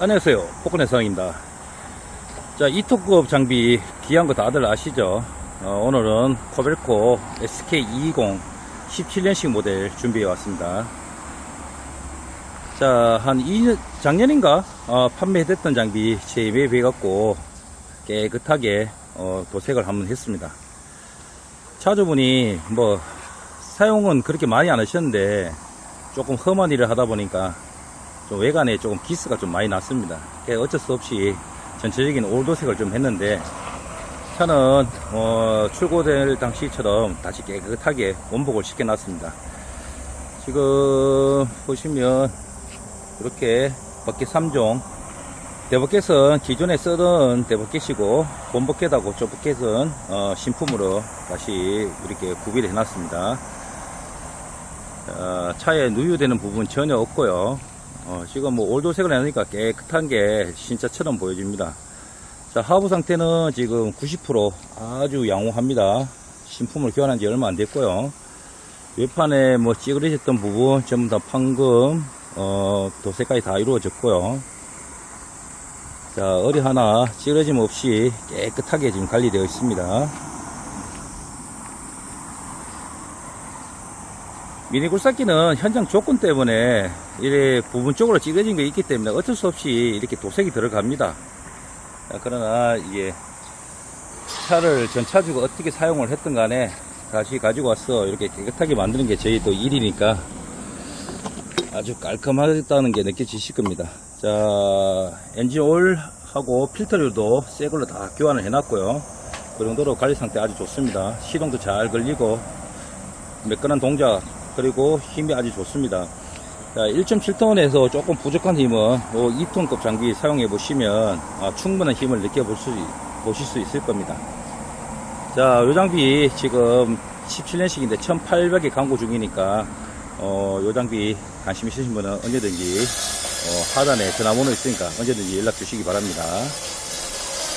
안녕하세요. 포크네 상입니다. 자, 이토급 장비 귀한 거 다들 아시죠? 어, 오늘은 코벨코 SK220 17년식 모델 준비해 왔습니다. 자, 한 2년, 작년인가? 어, 판매됐던 장비 재매입해 갖고 깨끗하게 어, 도색을 한번 했습니다. 차주분이 뭐 사용은 그렇게 많이 안 하셨는데 조금 험한 일을 하다 보니까 좀 외관에 조금 기스가 좀 많이 났습니다. 어쩔 수 없이 전체적인 올도색을 좀 했는데 차는 어, 출고될 당시처럼 다시 깨끗하게 원복을 시켜놨습니다. 지금 보시면 이렇게 버켓 3종 대버켓은 기존에 쓰던 대버켓이고 본버켓하고 조버켓은 어, 신품으로 다시 이렇게 구비를 해놨습니다. 어, 차에 누유되는 부분 전혀 없고요. 어, 지금 뭐 올도색을 해놓으니까 깨끗한 게 진짜처럼 보여집니다. 자, 하부 상태는 지금 90% 아주 양호합니다. 신품을 교환한 지 얼마 안 됐고요. 외판에 뭐 찌그러졌던 부분 전부 다 판금, 어, 도색까지 다 이루어졌고요. 자, 어리 하나 찌그러짐 없이 깨끗하게 지금 관리되어 있습니다. 미니 굴삭기는 현장 조건 때문에 이래 부분적으로 찌그러진 게 있기 때문에 어쩔 수 없이 이렇게 도색이 들어갑니다. 자, 그러나 이게 차를 전 차주가 어떻게 사용을 했든 간에 다시 가지고 와서 이렇게 깨끗하게 만드는 게 저희 또 일이니까 아주 깔끔하다는 게 느껴지실 겁니다. 자, 엔진 오일하고 필터류도 새 걸로 다 교환을 해놨고요. 그 정도로 관리 상태 아주 좋습니다. 시동도 잘 걸리고 매끈한 동작 그리고 힘이 아주 좋습니다. 자, 1.7톤에서 조금 부족한 힘은 뭐 2톤급 장비 사용해 보시면 아, 충분한 힘을 느껴볼 수 보실 수 있을 겁니다. 자, 요 장비 지금 17년식인데 1,800에 광고 중이니까 어, 요 장비 관심 있으신 분은 언제든지 어, 하단에 전화번호 있으니까 언제든지 연락 주시기 바랍니다.